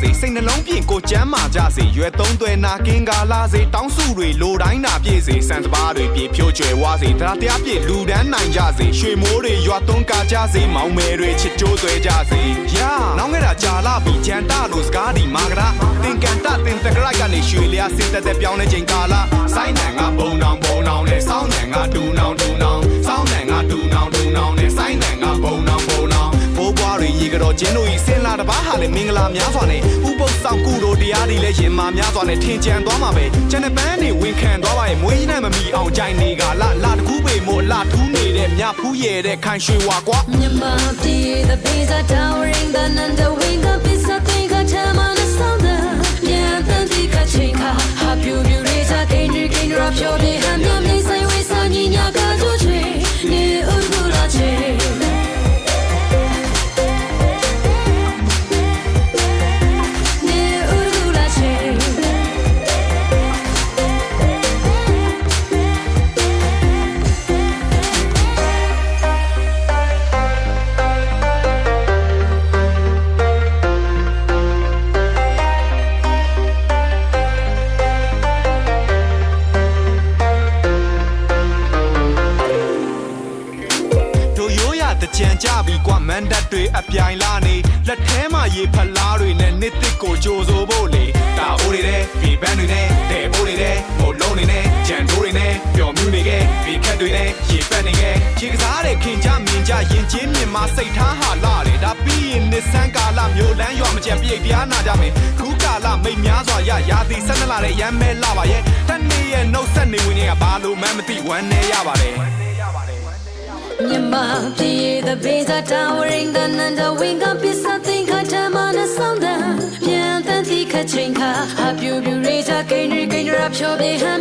စေစိတ်နှလုံးပြင်ကိုကျမ်းမာကြစေရွယ်သုံးသွဲနာကင်းကာလာစေတောင်းစုတွေလိုတိုင်းနာပြည့်စေစံစပါးတွေပြေဖြိုးကျွယ်ဝစေတရားတရားပြည့်လူဒန်းနိုင်ကြစေရွှေမိုးတွေရွာသွန်းကာကြစေမောင်မယ်တွေချစ်ကြိုးသွဲကြစေယာနောင်ငယ်တာကြာလာပြီဂျန်တာလို့စကားဒီမာကရာတင်ကန်တာတင်တကရိုက်ကနေရွှေလျာစစ်တက်တက်ပြောင်းနေချိန်ကာလာစိုင်းနံကဘုံနောင်ဘုံနောင်နဲ့စောင်းနံကဒူ ကြောကျင်းတို့ဤစင်လာတပားဟာလည်းမင်္ဂလာများစွာနဲ့ဥပုပ်ဆောင်ကုတို့တရားတွေလည်းရင်မာများစွာနဲ့ထင်ကြံသွားမှာပဲကျန်တဲ့ပန်းတွေဝင်ခံသွားပါရဲ့မွေးကြီးနဲ့မမီအောင်ကြိုင်နေကလာလာတကူပေမို့လာထူးနေတဲ့မြဖူးရဲ့တဲ့ခိုင်ရွှေဝါကွာ Myanmar ပြည် the တကြံကြပြီကွာမန်တပ်တွေအပြိုင်လာနေလက်ထဲမှာရေဖလားတွေနဲ့နှစ်တစ်ကိုကြိုဆိုဖို့လေတာအိုးတွေနဲ့ဒီဘန်းတွေနဲ့တဲ့အိုးတွေနဲ့ဟိုလုံးတွေနဲ့ကြံတိုးတွေနဲ့ပျော်မြူးနေခဲ့ဒီခက်တွေနဲ့ရေပက်နေခဲ့ခြေကစားတဲ့ခင်ကြမင်ကြရင်ချင်းမြင်မစိတ်ထားဟာလာတယ်ဒါပြီးရင်နှစ်ဆန်းကာလမျိုးလန်းရွာမကြံပြိတ်တရားနာကြမယ်ခုကာလမိတ်များစွာရရာသီဆက်နှစ်လာတဲ့ရမ်းမဲလာပါရဲ့တနေ့ရဲ့နှုတ်ဆက်နေဝင်တွေကဘာလို့မှမသိဝမ်းနေရပါတယ် Myanmar ပြ ည် the pizza towering the under wing the pizza thing got time on the sound ပြန်တန်တီခချင်းခါ have you you raise a gain you gain rap your day ham